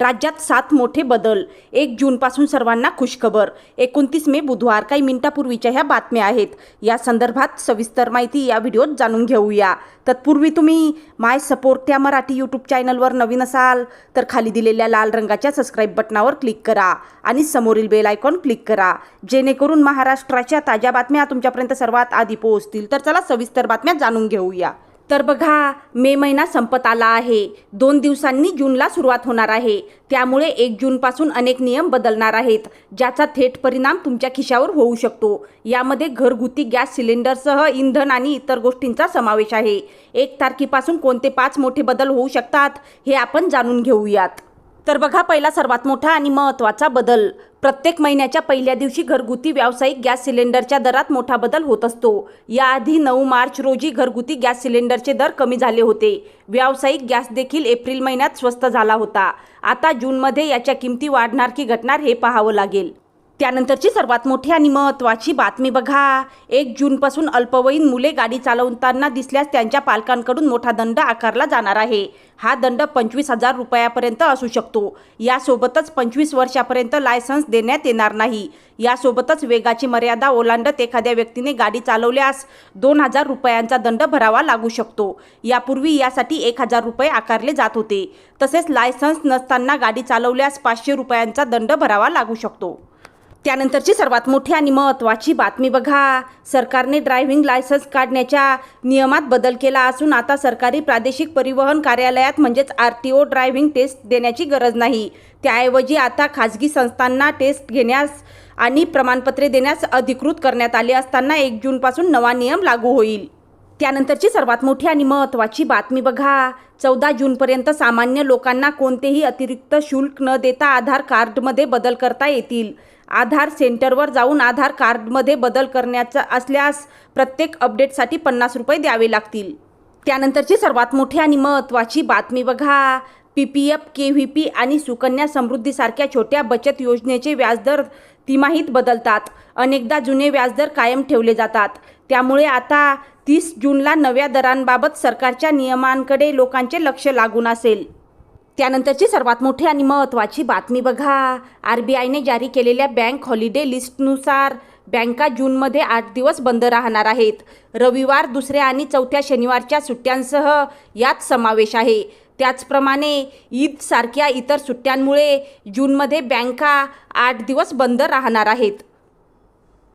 राज्यात सात मोठे बदल. एक जूनपासून सर्वांना खुशखबर. एकोणतीस मे बुधवार. काही मिनिटापूर्वीच्या ह्या बातम्या आहेत. या संदर्भात सविस्तर माहिती या व्हिडिओत जाणून घेऊया. तत्पूर्वी तुम्ही माय सपोर्ट त्या मराठी यूट्यूब चॅनलवर नवीन असाल तर खाली दिलेल्या लाल रंगाच्या सबस्क्राईब बटनावर क्लिक करा आणि समोरील बेल आयकॉन क्लिक करा. जेणेकरून महाराष्ट्राच्या ताज्या बातम्या तुमच्यापर्यंत सर्वात आधी पोहोचतील. तर चला सविस्तर बातम्या जाणून घेऊया. तर बघा मे महिना संपत आला आहे. दोन दिवसांनी जूनला सुरुवात होणार आहे. त्यामुळे एक जूनपासून अनेक नियम बदलणार आहेत ज्याचा थेट परिणाम तुमच्या खिशावर होऊ शकतो. यामध्ये घरगुती गॅस सिलेंडरसह इंधन आणि इतर गोष्टींचा समावेश आहे. एक तारखेपासून कोणते पाच मोठे बदल होऊ शकतात हे आपण जाणून घेऊयात. तर बघा पहिला सर्वात मोठा आणि महत्त्वाचा बदल. प्रत्येक महिन्याच्या पहिल्या दिवशी घरगुती व्यावसायिक गॅस सिलेंडरच्या दरात मोठा बदल होत असतो. याआधी नऊ मार्च रोजी घरगुती गॅस सिलेंडरचे दर कमी झाले होते. व्यावसायिक गॅस देखील एप्रिल महिन्यात स्वस्त झाला होता. आता जूनमध्ये याच्या किमती वाढणार की घटणार हे पाहावं लागेल. त्यानंतरची सर्वात मोठी आणि महत्त्वाची बातमी बघा. एक जूनपासून अल्पवयीन मुले गाडी चालवताना दिसल्यास त्यांच्या पालकांकडून मोठा दंड आकारला जाणार आहे. हा दंड पंचवीस हजार रुपयापर्यंत असू शकतो. यासोबतच पंचवीस वर्षापर्यंत लायसन्स देण्यात येणार नाही. यासोबतच वेगाची मर्यादा ओलांडत एखाद्या व्यक्तीने गाडी चालवल्यास दोन हजार रुपयांचा दंड भरावा लागू शकतो. यापूर्वी यासाठी एक हजार रुपये आकारले जात होते. तसेच लायसन्स नसताना गाडी चालवल्यास पाचशे रुपयांचा दंड भरावा लागू शकतो. त्यानंतरची सर्वात मोठी आणि महत्त्वाची बातमी बघा. सरकारने ड्रायव्हिंग लायसन्स काढण्याच्या नियमात बदल केला असून आता सरकारी प्रादेशिक परिवहन कार्यालयात म्हणजेच R T O driving test देण्याची गरज नाही. त्याऐवजी आता खाजगी संस्थांना टेस्ट घेण्यास आणि प्रमाणपत्रे देण्यास अधिकृत करण्यात आले असताना एक जूनपासून नवा नियम लागू होईल. त्यानंतरची सर्वात मोठी आणि महत्त्वाची बातमी बघा. चौदा जूनपर्यंत सामान्य लोकांना कोणतेही अतिरिक्त शुल्क न देता आधार कार्डमध्ये बदल करता येतील. आधार सेंटरवर जाऊन आधार कार्डमध्ये बदल करण्याचा असल्यास प्रत्येक अपडेटसाठी पन्नास रुपये द्यावे लागतील. त्यानंतरची सर्वात मोठी आणि महत्त्वाची बातमी बघा. P P F K V P आणि सुकन्या समृद्धीसारख्या छोट्या बचत योजनेचे व्याजदर तिमाहीत बदलतात. अनेकदा जुने व्याजदर कायम ठेवले जातात. त्यामुळे आता तीस जूनला नव्या दरांबाबत सरकारच्या नियमांकडे लोकांचे लक्ष लागून असेल. त्यानंतरची सर्वात मोठी आणि महत्त्वाची बातमी बघा. आर बी आयने जारी केलेल्या बँक हॉलिडे लिस्टनुसार बँका जूनमध्ये आठ दिवस बंद राहणार आहेत. रविवार दुसऱ्या आणि चौथ्या शनिवारच्या सुट्ट्यांसह यात समावेश आहे. त्याचप्रमाणे ईदसारख्या इतर सुट्ट्यांमुळे जूनमध्ये बँका आठ दिवस बंद राहणार आहेत.